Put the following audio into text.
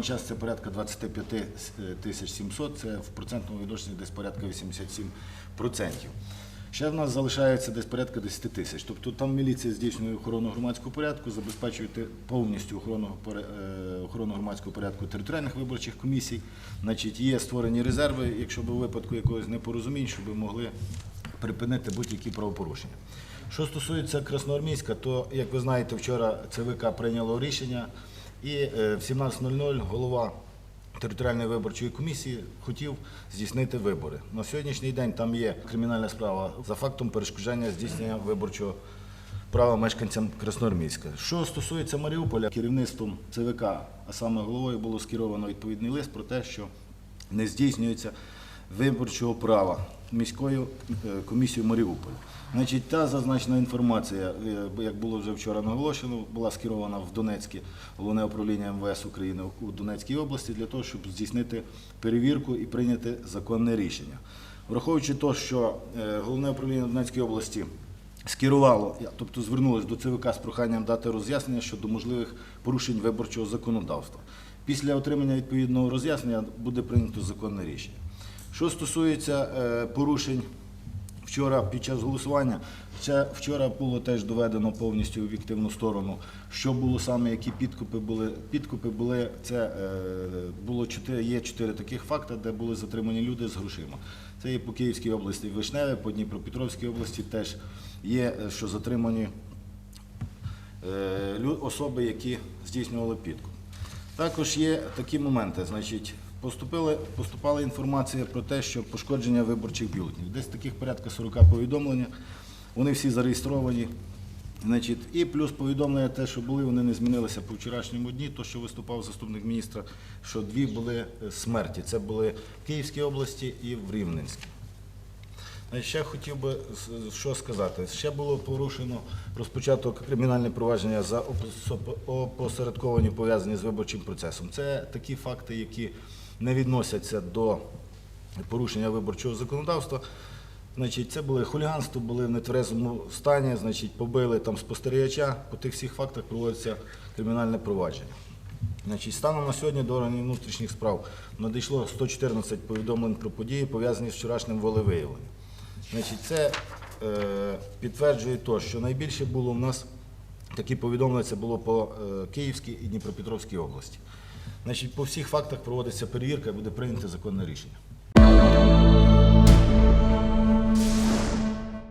даний час це порядка 25 тисяч 700, це в процентному відношенні десь порядка 87%. Ще в нас залишається десь порядка 10 тисяч. Тобто там міліція здійснює охорону громадського порядку, забезпечує повністю охорону, е, охорону громадського порядку територіальних виборчих комісій. Значить, є створені резерви, якщо б у випадку якогось непорозумінь, щоб могли припинити будь-які правопорушення. Що стосується Красноармійська, то, як ви знаєте, вчора ЦВК прийняло рішення, і е, в 17.00 голова територіальної виборчої комісії хотів здійснити вибори. На сьогоднішній день там є кримінальна справа за фактом перешкоджання здійснення виборчого права мешканцям Красноармійська. Що стосується Маріуполя, керівництвом ЦВК, а саме головою було скеровано відповідний лист про те, що не здійснюється виборчого права міською е, комісією Маріуполя. Значить, та зазначена інформація, е, як було вже вчора наголошено, була скерована в Донецьке головне управління МВС України у Донецькій області для того, щоб здійснити перевірку і прийняти законне рішення. Враховуючи те, що е, головне управління Донецької області скерувало, тобто звернулось до ЦВК з проханням дати роз'яснення щодо можливих порушень виборчого законодавства. Після отримання відповідного роз'яснення буде прийнято законне рішення. Що стосується е, порушень вчора під час голосування, це вчора було теж доведено повністю об'єктивну сторону. Що було саме, які підкупи були? Підкупи були це е, було чотири, є чотири таких факти, де були затримані люди з грошима. Це є по Київській області Вишневе, по Дніпропетровській області теж є, е, що затримані особи, які здійснювали підкуп. Також є такі моменти. Значить, поступили, поступала інформація про те, що пошкодження виборчих бюлетнів. Десь таких порядка 40 повідомлень. Вони всі зареєстровані. Значить, і плюс повідомлення те, що були, вони не змінилися по вчорашньому дні. То, що виступав заступник міністра, що дві були е, смерті. Це були в Київській області і в Рівненській. Ще хотів би що сказати. Ще було порушено розпочато кримінальне провадження за опосередковані пов'язані з виборчим процесом. Це такі факти, які не відносяться до порушення виборчого законодавства. Значить, це були хуліганство, були в нетверезому стані, значить, побили там спостерігача. По тих всіх фактах проводиться кримінальне провадження. Значить, станом на сьогодні до органів внутрішніх справ надійшло 114 повідомлень про події, пов'язані з вчорашнім волевиявленням. Значить, це е, підтверджує те, що найбільше було в нас такі повідомлення, це було по е, Київській і Дніпропетровській області. Значить, по всіх фактах проводиться перевірка і буде прийнято законне рішення.